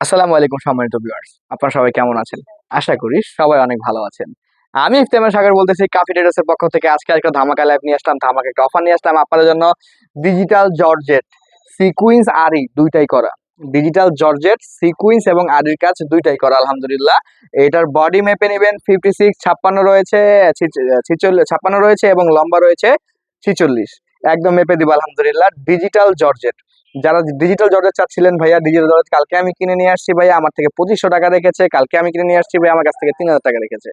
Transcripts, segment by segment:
আসসালামু আলাইকুম, সম্মানিত ভিউয়ার্স আপনারা সবাই কেমন আছেন? আশা করি সবাই অনেক ভালো আছেন। আমি ইফতেমার সাগর বলতেছি কাফি ট্রেডার্সের পক্ষ থেকে আজকে একটা ধামাকা লাইভ নিয়ে আসলাম। ধামাকা একটা অফার নিয়ে আসলাম আপনাদের জন্য ডিজিটাল জর্জেট সিকুইন্স আরি দুইটাই করা। ডিজিটাল জর্জেট সিকুইন্স এবং আরির কাজ দুইটাই করা, আলহামদুলিল্লাহ। এটার বডি মেপে নেবেন ফিফটি সিক্স ছাপ্পান্ন রয়েছে ছাপ্পান্ন রয়েছে এবং লম্বা রয়েছে ছিচল্লিশ। একদম মেপে দিব, আলহামদুলিল্লাহ। ডিজিটাল জর্জেট যারা ডিজিটাল জর্জেট চাচ্ছিলেন ভাইয়া ডিজিটাল জর্জেট কালকে আমি কিনে নিয়ে আসছি ভাইয়া, আমার থেকে পঁচিশশো টাকা রেখেছে, কালকে আমি কিনে নিয়ে আসছি ভাই আমার কাছ থেকে তিন হাজার টাকা রেখেছে।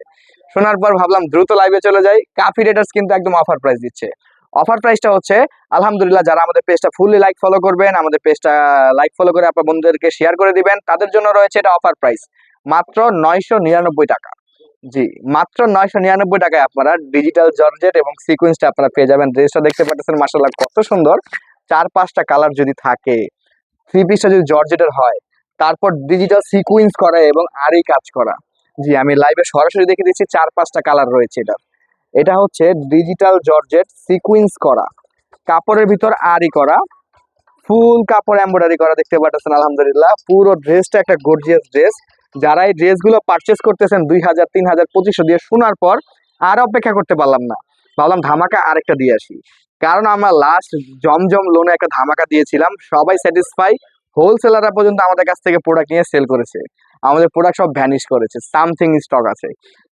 শোনার পর ভাবলাম দ্রুত লাইভে চলে যাই কাফি রেটার্স কিন্তু একদম অফার প্রাইস দিচ্ছে। অফার প্রাইসটা হচ্ছে, আলহামদুলিল্লাহ যারা আমাদের পেজটা ফুললি লাইক ফলো করবেন, আমাদের পেজটা লাইক ফলো করে আপনার বন্ধুদেরকে শেয়ার করে দিবেন, তাদের জন্য রয়েছে এটা অফার প্রাইস মাত্র নয়শো নিরানব্বই টাকা। জি, মাত্র নয়শো নিরানব্বই টাকায় আপনারা ডিজিটাল জর্জেট এবং সিকুয়েন্সটা আপনারা পেয়ে যাবেন। ড্রেসটা দেখতে পাচ্ছেন মাসাল্লাহ কত সুন্দর। চার পাঁচটা কালার যদি থাকে থ্রি পিসটা যদি জর্জেটের হয়, তারপর ডিজিটাল সিকুয়েন্স করা এবং আরই কাজ করা। জি, আমি লাইভে সরাসরি দেখে দিচ্ছি চার পাঁচটা কালার রয়েছে এটা। এটা হচ্ছে ডিজিটাল জর্জেট সিকুয়েন্স করা। কাপড়ের ভিতর আরই করা। ফুল কাপড় এমব্রয়ডারি করা দেখতে পাচ্ছেন আলহামদুলিল্লাহ। পুরো ড্রেসটা একটা গর্জিয়াস ড্রেস যারা এই ড্রেসগুলো পারচেস করতেছেন দুই হাজার, তিন হাজার, পঁচিশশো দিয়ে শোনার পর, আর অপেক্ষা করতে পারলাম না। ভাবলাম ধামাকা আরেকটা দিয়ে আসি। কারণ আমরা লাস্ট জমজম লোনে একটা ধামাকা দিয়েছিলাম। সবাই স্যাটিসফাই হোলসেলাররা পর্যন্ত আমাদের কাছ থেকে প্রোডাক্ট নিয়ে সেল করেছে। আমাদের প্রোডাক্ট সব ভ্যানিশ করেছে সামথিং স্টক আছে।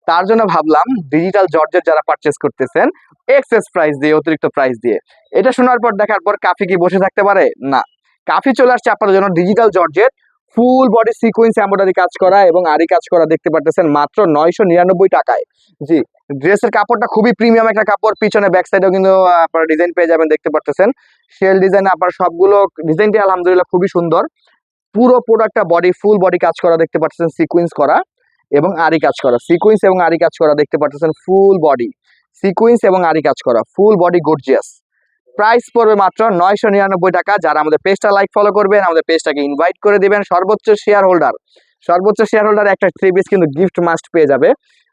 তার জন্য ভাবলাম ডিজিটাল জর্জের যারা পারচেস করতেছেন এক্সেস প্রাইস দিয়ে, অতিরিক্ত প্রাইস দিয়ে। এটা শোনার পর, দেখার পর কাফি কি বসে থাকতে পারে? না। কাফি চলে আসছে আপনার জন্য digital georgette. Full body sequence embroidery কাজ করা এবং আরি কাজ করা দেখতে পারতেছেন মাত্র নয়শো নিরানব্বই টাকায়। জি, ড্রেসের কাপড়টা খুবই প্রিমিয়াম একটা কাপড়, পিছনে ব্যাক সাইডেও কিন্তু আপনারা ডিজাইন পেয়ে যাবেন, দেখতে পারতেছেন। শেল ডিজাইন আপনার সবগুলো ডিজাইনটি আলহামদুলিল্লাহ খুবই সুন্দর। পুরো প্রোডাক্টটা বডি ফুল বডি কাজ করা দেখতে পাচ্ছেন সিকোয়েন্স করা এবং আরি কাজ করা। সিকোয়েন্স এবং আরি কাজ করা দেখতে পাচ্ছেন ফুল বডি সিকোয়েন্স এবং আরি কাজ করা ফুল বডি গর্জিয়াস প্রাইস পড়বে মাত্র নয়শো নিরানব্বই টাকা। যারা আমাদের পেজটা লাইক ফলো করবেন, আমাদের পেজটাকে ইনভাইট করে দিবেন। সর্বোচ্চ শেয়ার হোল্ডার সর্বোচ্চ শেয়ার হোল্ডার একটা থ্রি পিস কিন্তু গিফট মাস্ট পেয়ে যাবে।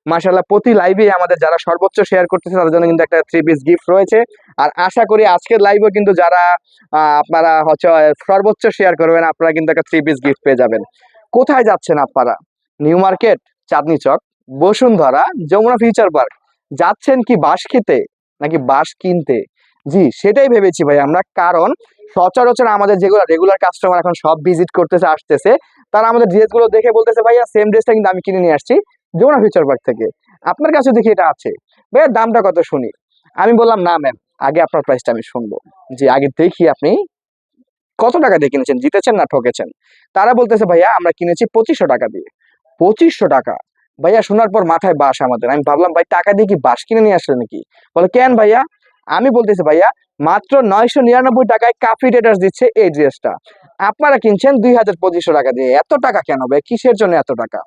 মাশাল্লাহ প্রতি লাইভে আমাদের যারা সর্বোচ্চ শেয়ার করতেছে, তাদের জন্য কিন্তু একটা থ্রি পিস গিফট রয়েছে। আর আশা করি আজকের লাইভেও কিন্তু যারা আপনারা হচ্ছে, সর্বোচ্চ শেয়ার করবেন, আপনারা কিন্তু একটা থ্রি পিস গিফট পেয়ে যাবেন। কোথায় যাচ্ছেন আপনারা? New market Chandni Chowk, Bashundhara, Jamuna future park যাচ্ছেন কি বাঁশ খেতে, নাকি বাঁশ কিনতে? জি, সেটাই ভেবেছি ভাই আমরা। কারণ সচরাচর আমাদের যেগুলো রেগুলার কাস্টমার এখন সব ভিজিট করতেছে, আসতেছে, তারা আমাদের ড্রেসগুলো দেখে বলতেছে, ভাইয়া সেম ড্রেসটা কিন্তু আমি কিনে নিয়ে আসছি যমুনা ফিউচার পার্ক থেকে। আপনার কাছে দেখি এটা আছে। ভাইয়া, দামটা কত শুনি? আমি বললাম, না ম্যাম আগে আপনার প্রাইসটা আমি শুনব। জি, আগে দেখি আপনি। কত টাকা দিয়ে কিনেছেন? জিতেছেন না ঠকেছেন? তারা বলতেছে, ভাইয়া, আমরা কিনেছি পঁচিশশো টাকা দিয়ে। পঁচিশশো টাকা? ভাইয়া, শোনার পর মাথায় বাস আমাদের। আমি ভাবলাম, ভাই, টাকা দিয়ে কি বাস কিনে নিয়ে আসলে নাকি? বলে, কেন ভাইয়া? আমি বলতেছি ভাইয়া, মাত্র নয়শো নিরানব্বই টাকায় কাফি ট্রেডার্স দিচ্ছে এই ড্রেসটা আপনারা কিনছেন দুই হাজার পঁচিশশো টাকা দিয়ে। এত টাকা কেন ভাই? কিসের জন্য এত টাকা?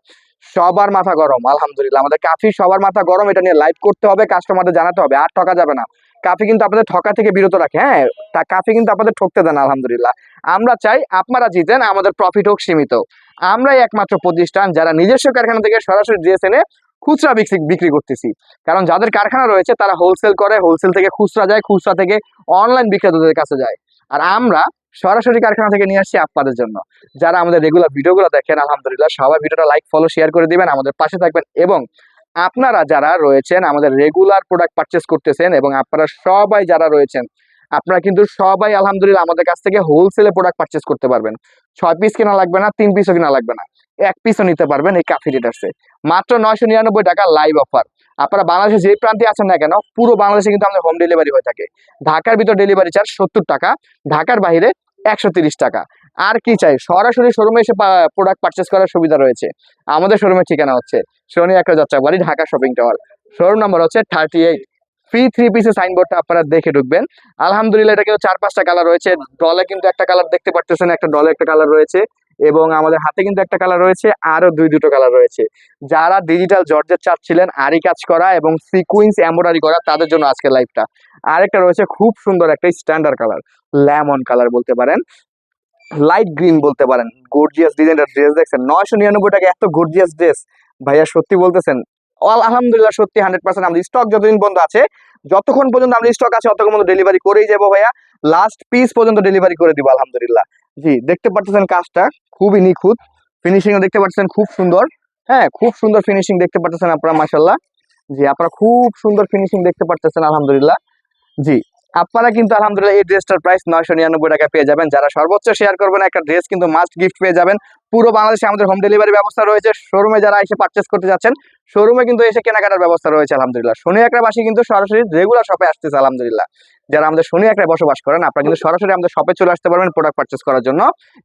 সবার মাথা গরম, আলহামদুলিল্লাহ। আমাদের কাফি সবার মাথা গরম, এটা নিয়ে লাইভ করতে হবে কাস্টমারদের জানাতে হবে, আর ঠকা যাবে না। কাফি কিন্তু আপনাদের ঠকা থেকে বিরত রাখে হ্যাঁ? তা কাফি কিন্তু আপনাদের ঠকতে দেন, আলহামদুলিল্লাহ। আমরা চাই আপনারা জিতেন, আমাদের প্রফিট হোক সীমিত। আমরাই একমাত্র প্রতিষ্ঠান যারা নিজস্ব কারখানা থেকে সরাসরি ড্রেস এনে খুচরা বিক্রি বিক্রি করতেছি। কারণ যাদের কারখানা রয়েছে, তারা হোলসেল করে হোলসেল থেকে খুচরা যায়, খুচরা থেকে অনলাইন বিক্রেতাদের কাছে যায়। আর আমরা সরাসরি কারখানা থেকে নিয়ে আসছি আপনাদের জন্য। যারা আমাদের রেগুলার ভিডিওগুলো দেখেন, আলহামদুলিল্লাহ, সবাই ভিডিওটা লাইক ফলো শেয়ার করে দিবেন, আমাদের পাশে থাকবেন এবং আপনারা যারা রয়েছেন, আমাদের রেগুলার প্রোডাক্ট পারচেস করতেছেন এবং আপনারা সবাই যারা রয়েছেন, আপনারা কিন্তু সবাই আলহামদুলিল্লাহ আমাদের কাছ থেকে হোলসেলে প্রোডাক্ট পারচেস করতে পারবেন। ছয় পিস কেনা লাগবে না, তিন পিসও কেনা লাগবে না। এক পিসও নিতে পারবেন এই কাফি রিটার্সে মাত্র নয়শো নিরানব্বই টাকা লাইভ অফার আপনারা বাংলাদেশে যে প্রান্তে আছেন না কেন, পুরো বাংলাদেশে কিন্তু আমাদের হোম ডেলিভারি হয়ে থাকে। ঢাকার ভিতর ডেলিভারি চার্জ সত্তর টাকা, ঢাকার বাইরে একশো টাকা। আর কি চাই? সরাসরি শোরুমে এসে প্রোডাক্ট পারচেস করার সুবিধা রয়েছে। আমাদের শোরুমের ঠিকানা হচ্ছে শনি একটা Jatrabari, Dhaka shopping tower showroom number হচ্ছে থার্টি এইট ফ্রি থ্রি পিসের সাইনবোর্ডটা আপনারা দেখে ঢুকবেন। আলহামদুলিল্লাহ, এটা কিন্তু চার পাঁচটা কালার রয়েছে। ডলে কিন্তু একটা কালার দেখতে পারতেছেন, একটা ডলে একটা কালার রয়েছে। এবং আমাদের হাতে কিন্তু একটা কালার রয়েছে আরও দুই দুটো কালার রয়েছে। যারা ডিজিটাল জর্জের চাচ্ছিলেন আরি কাজ করা এবং সিকুইন্স এমব্রয়ডারি করা, তাদের জন্য আজকে লাইভটা আরেকটা রয়েছে খুব সুন্দর একটা স্ট্যান্ডার্ড কালার লেমন কালার বলতে পারেন লাইট গ্রিন বলতে পারেন। গর্জিয়াস ডিজাইনের ড্রেস দেখছেন, নয়শো নিরানব্বই টাকা এত গর্জিয়াস ড্রেস ভাইয়া সত্যি বলতেছেন আলহামদুলিল্লাহ সত্যি হান্ড্রেড পার্সেন্ট আমাদের স্টক যতদিন বন্ধ আছে, যতক্ষণ পর্যন্ত আমাদের স্টক আছে, ততক্ষণ পর্যন্ত ডেলিভারি করেই যাব ভাইয়া। লাস্ট পিস পর্যন্ত ডেলিভারি করে দিব আলহামদুলিল্লাহ জি, দেখতে পাচ্ছেন কাজটা, খুবই নিখুঁত। ফিনিশিং দেখতে পাচ্ছেন খুব সুন্দর। হ্যাঁ খুব সুন্দর ফিনিশিং দেখতে পাচ্ছেন আপনারা মাসাল্লাহ জি, আপনারা খুব সুন্দর ফিনিশিং দেখতে পাচ্ছেন আলহামদুলিল্লাহ জি আপনারা কিন্তু আলহামদুলিল্লাহ এই ড্রেসটার প্রাইস নয়শো নিরানব্বই টাকা পেয়ে যাবেন। যারা সর্বোচ্চ শেয়ার করবেন একটা ড্রেস কিন্তু মাস্ট গিফট পেয়ে যাবেন। পুরো বাংলাদেশে আমাদের হোম ডেলিভারি ব্যবস্থা রয়েছে। শোরুমে যারা এসে পারচেস করতে যাচ্ছেন শোরুমে কিন্তু এসে কেনাকাটার ব্যবস্থা রয়েছে আলহামদুলিল্লাহ। শনি একরাবাসী কিন্তু সরাসরি রেগুলার শপে আসতেছে আলহামদুলিল্লাহ। যারা আমাদের শনি একরায় বসবাস করেন, আপনারা কিন্তু সরাসরি আমাদের শপে চলে আসতে পারবেন প্রোডাক্ট পারচেস করার জন্য।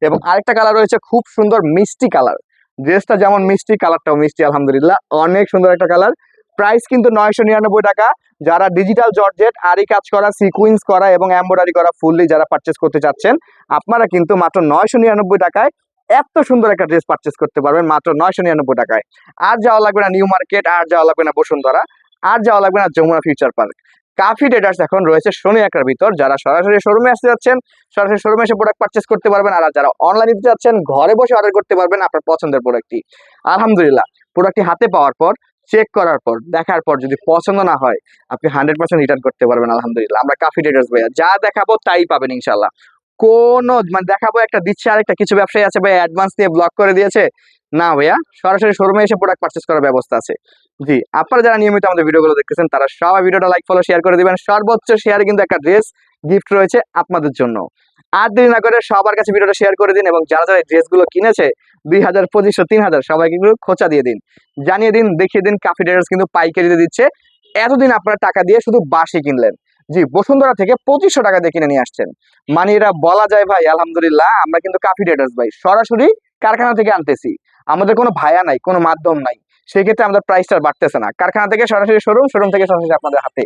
এবং আরেকটা কালার রয়েছে খুব সুন্দর মিষ্টি কালার ড্রেসটা যেমন মিষ্টি কালারটাও মিষ্টি আলহামদুলিল্লাহ। অনেক সুন্দর একটা কালার প্রাইস কিন্তু নয়শো নিরানব্বই টাকা। যারা ডিজিটাল জর্জেট আরি কাজ করা সিকুইন্স করা এবং এমব্রয়ডারি করা ফুললি যারা পারচেস করতে চাচ্ছেন, আপনারা কিন্তু মাত্র নয়শো নিরানব্বই টাকায় এত সুন্দর একটা ড্রেস পারচেস করতে পারবেন, মাত্র নয়শো নিরানব্বই টাকায়। আর যাওয়া লাগবে না নিউ মার্কেট, আর যাওয়া লাগবে না বসুন্ধরা, আর যাওয়া লাগবে না যমুনা ফিউচার পার্ক কাফি ডেটার্স এখন রয়েছে শনি একটার ভিতর, যারা সরাসরি শোরুমে আসতে যাচ্ছেন, সরাসরি শোরুমে এসে প্রোডাক্ট পারচেস করতে পারবেন, আর যারা অনলাইনে দিতে যাচ্ছেন, ঘরে বসে অর্ডার করতে পারবেন আপনার পছন্দের প্রোডাক্টটি আলহামদুলিল্লাহ প্রোডাক্টটি হাতে পাওয়ার পর চেক করার পর, দেখার পর যদি পছন্দ না হয়, আপনি হান্ড্রেড পার্সেন্ট রিটার্ন করতে পারবেন, আলহামদুলিল্লাহ। আমরা কাফি ডেটার্স ভাইয়া, যা দেখাবো তাই পাবেন ইনশাল্লাহ কোনো মানে দেখাবো একটা, দিচ্ছে আরেকটা, কিছু ব্যবসায়ী আছে ভাই অ্যাডভান্স দিয়ে ব্লক করে দিয়েছে। না ভাইয়া, সরাসরি শোরুমে এসে প্রোডাক্ট পারচেস করার ব্যবস্থা আছে। জি, আপনারা যারা নিয়মিত আমাদের ভিডিওগুলো দেখতেছেন, তারা সবাই ভিডিওটা লাইক ফলো শেয়ার করে দিবেন। সর্বোচ্চ শেয়ারে কিন্তু একটা ড্রেস গিফট রয়েছে আপনাদের জন্য। আর দেরি না করে সবার কাছে ভিডিওটা শেয়ার করে দিন এবং যারা যারা ড্রেসগুলো কিনেছে দুই হাজার পঁচিশশো তিন হাজার সবাইকে কিন্তু খোঁচা দিয়ে দিন। জানিয়ে দিন, দেখিয়ে দিন, কাফি ডেটার্স কিন্তু পাইকারিতে দিচ্ছে। এতদিন আপনারা টাকা দিয়ে শুধু বাসি কিনলেন। জি, বসুন্ধরা থেকে পঁচিশশো টাকা দিয়ে কিনে নিয়ে আসছেন। মানে এরা বলা যায় ভাই, আলহামদুলিল্লাহ, আমরা কিন্তু কাফি ডেটার্স ভাই। সরাসরি কারখানা থেকে আনতেছি। আমাদের কোনো ভায়া নাই, কোনো মাধ্যম নাই। সেক্ষেত্রে আমাদের প্রাইসটা বাড়তেছে না। কারখানা থেকে সরাসরি শোরুম শোরুম থেকে সরাসরি আপনাদের হাতে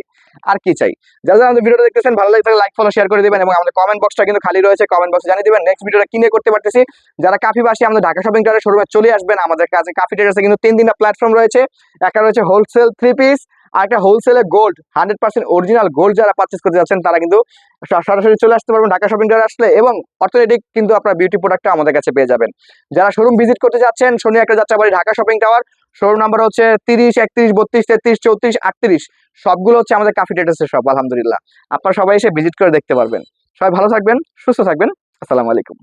আর কি চাই। যারা আমাদের ভিডিওটা দেখতেছেন, ভালো লাগে লাইক ফলো শেয়ার করে দেবেন এবং আমাদের কমেন্ট বক্সটা কিন্তু খালি রয়েছে কমেন্ট বক্সে জানিয়ে দেবেন। নেক্সট ভিডিওটা কিনে করতে পারতেছি। যারা কাফিবাসী, আমাদের ঢাকা শপিং কার্ডের শোরুমে চলে আসবেন। আমাদের কাছে কাফি ট্রেডার্সে কিন্তু তিন তিনটা প্ল্যাটফর্ম রয়েছে। একটা রয়েছে হোলসেল থ্রি পিস আর একটা হোলসেলে gold hundred percent original gold যারা পার্চেস করতে যাচ্ছেন, তারা কিন্তু সরাসরি চলে আসতে পারবেন ঢাকা শপিং কার্ডে আসলে এবং অর্থনৈতিক কিন্তু আপনার বিউটি প্রোডাক্টটা আমাদের কাছে পেয়ে যাবেন। যারা শোরুম ভিজিট করতে যাচ্ছেন, শনি একটা Jatrabari Dhaka shopping tower showroom number হচ্ছে তিরিশ, একত্রিশ, বত্রিশ, তেত্রিশ, চৌত্রিশ, আটত্রিশ। সবগুলো হচ্ছে আমাদের কাফি ট্রেডার্সের সব আলহামদুলিল্লাহ। আপনারা সবাই এসে ভিজিট করে দেখতে পারবেন। সবাই ভালো থাকবেন, সুস্থ থাকবেন। আসসালামু আলাইকুম।